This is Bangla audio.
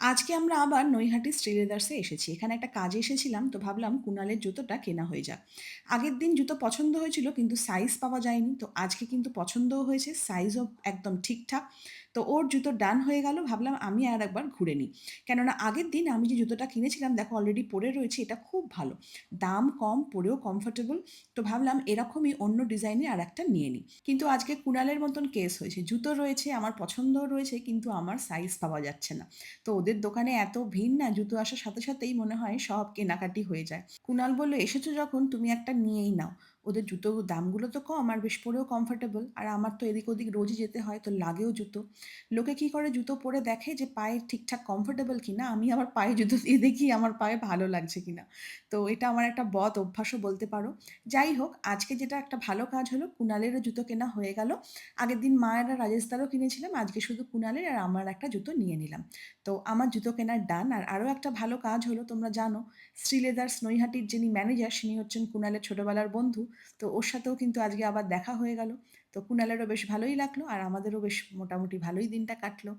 আজকে আমরা আবার নৈহাটি শ্রীলেদার্সে এসেছি। এখানে একটা কাজে এসেছিলাম তো ভাবলাম কুণালের জুতোটা কেনা হয়ে যাক। আগের দিন জুতো পছন্দ হয়েছিল কিন্তু সাইজ পাওয়া যায়নি। তো আজকে কিন্তু পছন্দও হয়েছে, সাইজও একদম ঠিকঠাক। তো ওর জুতো ডান হয়ে গেল। ভাবলাম আমি আর একবার ঘুরে নিই। কেননা আগের দিন আমি যে জুতোটা কিনেছিলাম দেখো অলরেডি পরে রয়েছে এটা খুব ভালো। দাম কম, পরেও কমফোর্টেবল। তো ভাবলাম এরকমই অন্য ডিজাইনে আর একটা নিয়ে নিই। কিন্তু আজকে কুণালের মতন কেস হয়েছে। জুতো রয়েছে, আমার পছন্দও রয়েছে কিন্তু আমার সাইজ পাওয়া যাচ্ছে না। তো ওদের দোকানে এত ভিড় না, জুতো আসার সাথে সাথেই মনে হয় সব কেনাকাটি হয়ে যায়। কুনাল বলল, এসেছ যখন, তুমি একটা নিয়েই নাও। ওদের জুতো দামগুলো তো কম, আর বেশ পরেও কমফোর্টেবল আর আমার তো এদিক ওদিক রোজই যেতে হয়, তো লাগেও জুতো। লোকে কি করে জুতো পরে দেখে যে পায়ে ঠিকঠাক কমফোর্টেবল কিনা? আমি আমার পায়ে জুতো দিয়ে দেখি আমার পায়ে ভালো লাগছে কিনা। তো এটা আমার একটা বদ অভ্যাসও বলতে পারো। যাই হোক, আজকে যেটা একটা ভালো কাজ হলো কুণালেরও জুতো কেনা হয়ে গেল। আগের দিন মায়ের আর রাজেশদারও কিনেছিলাম, আজকে শুধু কুণালের আর আমার একটা জুতো নিয়ে নিলাম। তো আমার জুতো কেনার ডান আর আরও একটা ভালো কাজ হলো, তোমরা জানো, শ্রীলেদার স্নৈহাটির যিনি ম্যানেজার তিনি হচ্ছেন কুণালের ছোটোবেলার বন্ধু। তো ওর সাথেও কিন্তু আজকে আবার দেখা হয়ে গেল। তো কুণালেরও বেশ ভালোই লাগল আর আমাদেরও বেশ মোটামুটি ভালোই দিনটা কাটলো।